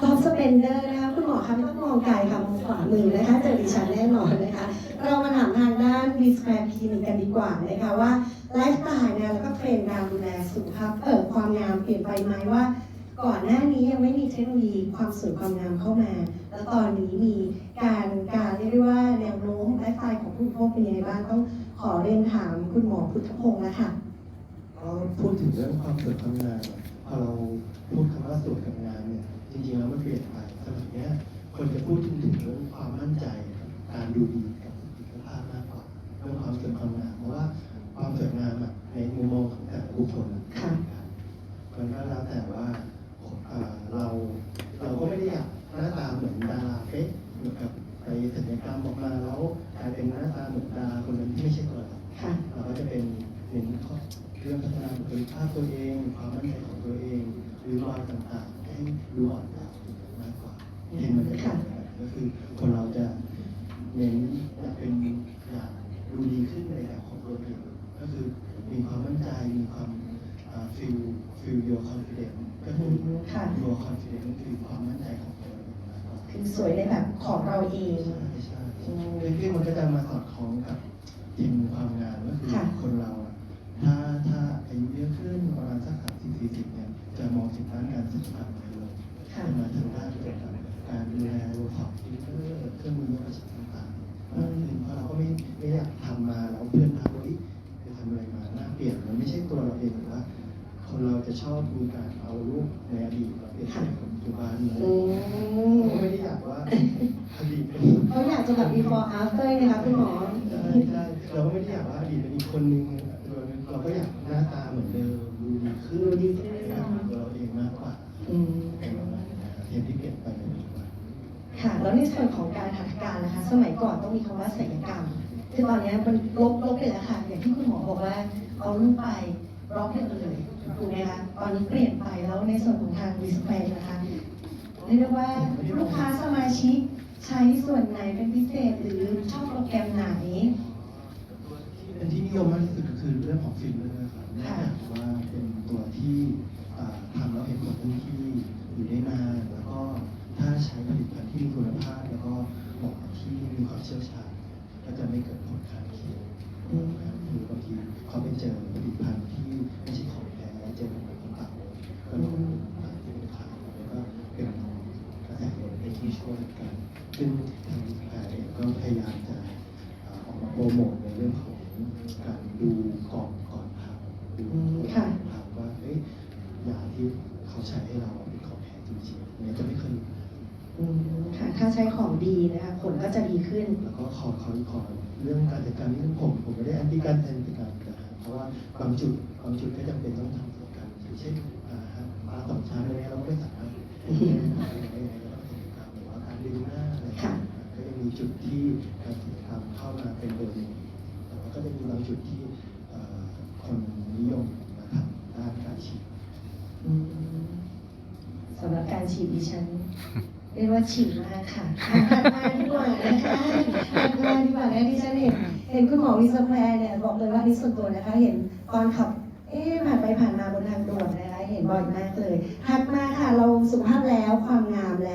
ท็อปสเปนเดอร์นะคะคุณหมอคะไม่ต้องมองไกลค่ะมองขวามือนะคะเจอดิฉันแน่นอนนะคะเรามาถามทางด้านวีสแควร์คลินิกกันดีกว่านะคะว่าไลฟ์สไตล์เนี่ยแล้วก็เทรนด์การดูแลสุขภาพเอ่อความงามเปลี่ยนไปไหมว่า ก่อนหน้านี้ยังไม่มีเทคโนโลยีความสวยความงามเข้ามา แล้วตอนนี้มีการการเรียกได้ว่าแนวโน้มไลฟ์สไตล์ของผู้บริโภคเป็นยังไงบ้างต้องขอเรียนถามคุณหมอพุทธพงศ์แล้วค่ะก็พูดถึงเรื่องความสวยความงามพอเรา ก็แล้วแต่ว่าเอ่อเราเราก็ไม่ได้อยากหน้าตาเหมือนดาราเป๊ะเหมือนกับไปศัลยกรรมออกมาแล้วกลายเป็นหน้าตาเหมือนดาราคนนั้นที่ไม่ใช่ตัวเราค่ะเราก็จะเป็นเน้นข้อเรื่องพัฒนาบุคลิกภาพตัวเอง ความมั่นใจของตัวเองหรือรอยต่างๆให้ดูอ่อนเยาว์มากกว่าเห็นมันเป็นแบบนั้นก็คือคนเราจะเน้นอยากเป็นอยากดูดีขึ้นในแบบของตัวเองก็คือมีความมั่นใจมีความฟิลฟิล your confidence ก็คือ ค่ะ your confidence ก็คือความมั่นใจของตัวเองมากกว่าคือสวยในแบบของเราเองใช่ใช่ใช่ซึ่งมันก็จะมาสอดคล้องกับทีมความงานก็คือค่ะ คนเราอะถ้าถ้าอายุเยอะขึ้นประมาณสักสามสิบสี่สิบเนี่ยจะมองถึงด้านการสุขภาพน้อยลงค่ะ จะมาถึงด้านเกี่ยวกับการดูแลโรคของฟิลเตอร์เครื่องมือยกกระชับต่างๆมากขึ้นเพราะเราก็ไม่ไม่อยากทำมาแล้วเพื่อนทักว่าอีไปทำอะไรมาหน้าเปลี่ยนมันไม่ใช่ตัวเราเองหรือว่า คนเราจะชอบมีการเอารูปในอดีตมาเปรียบเทียบกับปัจจุบันเลยอืมก็ไม่ได้อยากว่าอดีตเป็นเขาอยากจะแบบ before after นะคะคุณหมอ ใช่ใช่เราก็ไม่ได้อยากว่าอดีตเป็นอีกคนนึงเราก็อยากหน้าตาเหมือนเดิมดูดีขึ้นดูดีขึ้นเป็นตัวเราเองมากกว่าอืม เป็นประมาณนั้นนะครับเทียนที่เปลี่ยนไปในปัจจุบัน ค่ะ แล้วในส่วนของการหัตถการนะคะ สมัยก่อนต้องมีคำว่าศัลยกรรม คือตอนนี้มันลบลบไปแล้วค่ะ อย่างที่คุณหมอบอกว่าเอาลูกไปบล็อกได้เลย ถูกไหมคะตอนนี้เปลี่ยนไปแล้วในส่วนของทางวิสแควร์นะคะเรียกได้ว่าลูกค้าสมาชิกใช้ส่วนไหนเป็นพิเศษหรือชอบโปรแกรมไหน เป็นที่นิยมมากที่สุดก็คือเรื่องของฟิลเลอร์ครับเนื่องจากว่าเป็นตัวที่อ่าทำแล้วเห็นผลทันทีอยู่ได้นานแล้วก็ถ้าใช้ผลิตภัณฑ์ที่มีคุณภาพ แล้วก็เหมาะกับที่มีความเชี่ยวชาญก็จะไม่เกิดผลข้างเคียงอืมคือบางทีเขาไปเจอผลิตภัณฑ์ที่ไม่ใช่ของแท้เจอของคนต่างก็ลงที่เป็นขายแล้วก็เป็นกระแสเป็นที่ช่วยกัน ซึ่งทางวิทยาเองก็พยายามจะอ่าออกมาโปรโมทในเรื่องของการดูก่อนก่อนทำดูอืมค่ะทำว่าเฮ้ยยาที่เขาใช้ให้เราเป็นของแท้จริงๆเนี่ยจะไม่เคยมีปัญหาอืมค่ะถ้าใช้ของดีนะคะผลก็จะดีขึ้น แล้วก็ขอขอขอเรื่องการจัดการเรื่องผมผมไม่ได้แอนตี้การแอนตี้การนะฮะเพราะว่าบางจุดบางจุดก็จำเป็น จุดที่การศัลยกรรมเข้ามาเป็นเบอร์หนึ่งแต่ว่าก็จะมีบางจุดที่คนนิยมมาทำด้านการฉีดสำหรับการฉีดดิฉันเรียกว่าฉีดมากค่ะถัดมาดีกว่านะคะถัดมาดีกว่านะดิฉันเห็นเห็นคุณหมอวิศวแพรเนี่ยบอกเลยว่าอันนี่ส่วนตัวนะคะ เห็นตอนขับเอ๊ะผ่านไปผ่านมาบนทางด่วนนะคะเห็นบ่อยมากเลยถัดมาค่ะเราสุขภาพแล้วความงามแล้ว